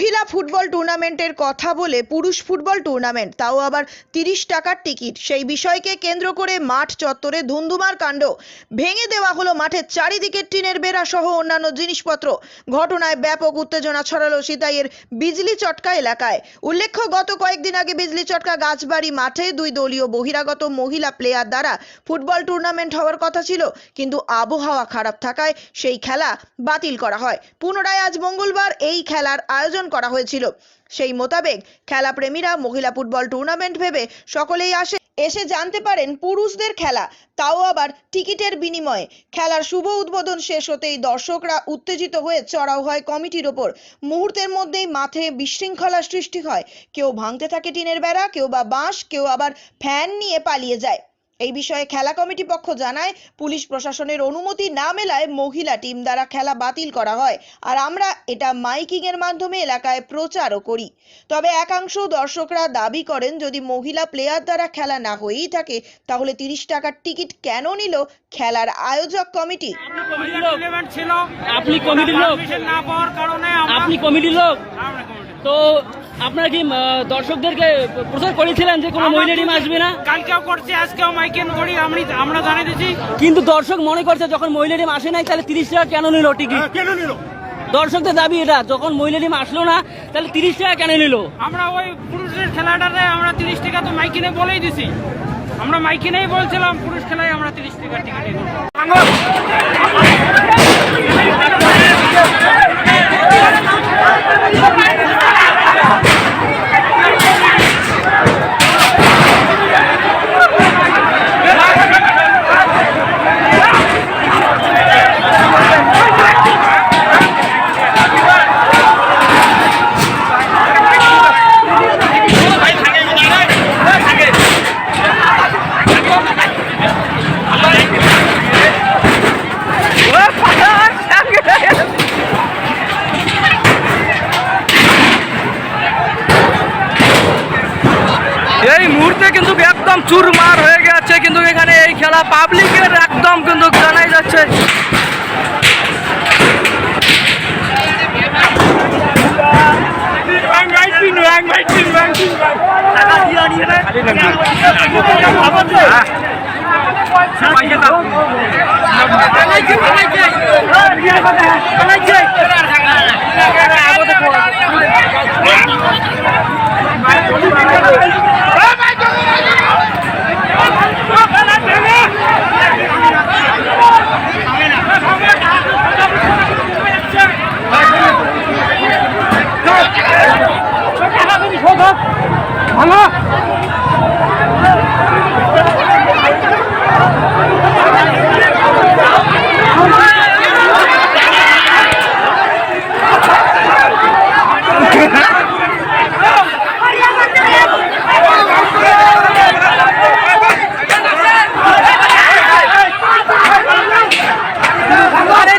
মহিলা ফুটবল টুর্নামেন্টের কথা বলে পুরুষ ফুটবল টুর্নামেন্ট, তাও আবার তিরিশ টাকার টিকিট। সেই বিষয়কে কেন্দ্র করে মাঠ চত্বরে ধুন্ধুমার কাণ্ড। ভেঙে দেওয়া হলো মাঠের চারিদিকে টিনের বেড়া সহ অন্যান্য জিনিসপত্র। ঘটনায় ব্যাপক উত্তেজনা ছড়ালো সিতাইয়ের বিজলি চটকা এলাকায়। উল্লেখ্য, গত কয়েকদিন আগে বিজলি চটকা গাছবাড়ি মাঠে দুই দলীয় বহিরাগত মহিলা প্লেয়ার দ্বারা ফুটবল টুর্নামেন্ট হওয়ার কথা ছিল, কিন্তু আবহাওয়া খারাপ থাকায় সেই খেলা বাতিল করা হয়। পুনরায় আজ মঙ্গলবার এই খেলার আয়োজন করা হয়েছিল। সেই মোতাবেক খেলাপ্রেমীরা মহিলা ফুটবল টুর্নামেন্ট ভেবে সকলেই আসে, এসে জানতে পারেন পুরুষদের খেলা, তাও আবার টিকিটের বিনিময়ে। খেলার শুভ উদ্বোধন শেষ হতেই দর্শকরা উত্তেজিত হয়ে চড়াও হয় কমিটির ওপর। মুহূর্তের মধ্যেই মাঠে বিশৃঙ্খলা সৃষ্টি হয়। কেউ ভাঙতে থাকে টিনের বেড়া, কেউ বা বাঁশ, কেউ আবার ফ্যান নিয়ে পালিয়ে যায়। এই বিষয়ে খেলা কমিটি পক্ষ জানায় পুলিশ প্রশাসনের অনুমতি না মেলায় মহিলা টিম দ্বারা খেলা বাতিল করা হয়। আর আমরা এটা মাইকিং এর মাধ্যমে এলাকায় প্রচারও করি। তবে একাংশ দর্শকরা দাবি করেন যদি মহিলা প্লেয়ার দ্বারা খেলা না হয়েই থাকে তাহলে তিরিশ টাকার টিকিট কেন নিল খেলার আয়োজক কমিটি? আপনি কমিটির লোক। না পাওয়ার কারণে আপনি কমিটির লোক। কমিটি। তো আপনারা কি দর্শকদেরকে প্রচার করেছিলেন যে কোনো মহিলা টিম আসবে না? কালকেও করছি আজকেও মাইকেন করি আমি আমরা জানিয়ে দিচ্ছি। কিন্তু দর্শক মনে করছে যখন মহিলা টিম আসে নাই তাহলে তিরিশ টাকা কেন নিল টিকিট কেন নিল? দর্শকদের দাবি এটা যখন মহিলা টিম আসলো না তাহলে তিরিশ টাকা কেন নিল? আমরা ওই পুরুষের খেলাটাতে আমরা তিরিশ টাকা তো মাইকিনে বলেই দিছি। আমরা মাইকিনেই বলছিলাম পুরুষ খেলায় আমরা তিরিশ টাকা টিকিট একদম চুরমার হয়ে গেছে কিন্তু এখানে এই খেলা পাবলিকের একদম কিন্তু জানাই যাচ্ছে। সবাইকে ¡Vamos!